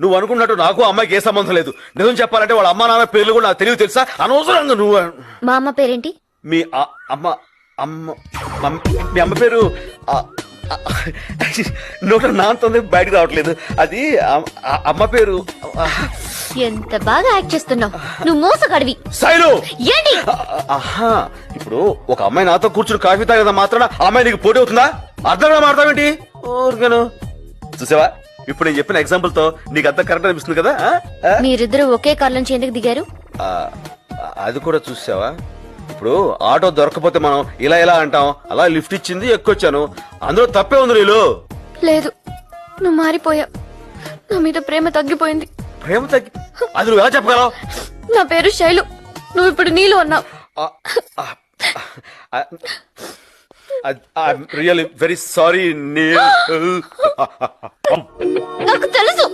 నువ్వు అనుకున్నట్టు నాకు అమ్మాయికి ఏ సంబంధం లేదు. నిజం చెప్పాలంటే వాళ్ళ అమ్మ నాన్న పేర్లు కూడా నాకు తెలియదు తెలుసా? అనవసరంగా నువ్వు మా అమ్మ పేరేంటి? మీ ఆ- అమ్మ అమ్మ మమ్- మీ అమ్మ పేరు ఆ- ఆ- నోట నాంతుంది బయటకు రావట్లేదు. అది ఆ అమ్మ పేరు ఆ, ఎంత బాగా యాక్ట్ చేస్తున్నావు? నువ్వు మోసగాడివి. శైలు ఏంటి? ఆహా ఇప్పుడు ఒక అమ్మాయి నాతో కూర్చుని కాఫీ తాగదా మాత్రాన ఆ అమ్మాయి నీకు పోటీ అవుతుందా? అర్థంగా మాడతావేంటి ఊరికను. చూసావా? ఇప్పుడు నేను చెప్పిన ఎగ్జాంపుల్తో నీకు అంత కరెక్ట్ అనిపిస్తుంది కదా ఆ? మీరిద్దరు ఒకే కార్ నుంచి ఎందుకు దిగారు? ఆ, అది కూడా చూసావా? ఇప్పుడు ఆటో దొరకపోతే మనం ఇలా ఇలా అంటాం అలా లిఫ్ట్ ఇచ్చింది ఎక్కొచ్చాను అందులో తప్పే ఉంది నీళ్ళు లేదు నువ్వు మారిపోయావు. నా మీద ప్రేమ తగ్గిపోయింది. ప్రేమ తగ్గి అది నువ్వు ఎలా చెప్పగలవు? నా పేరు శైలు. నువ్వు ఇప్పుడు నీళ్ళు అన్నావు రియల్లీ వెరీ సారీ నీ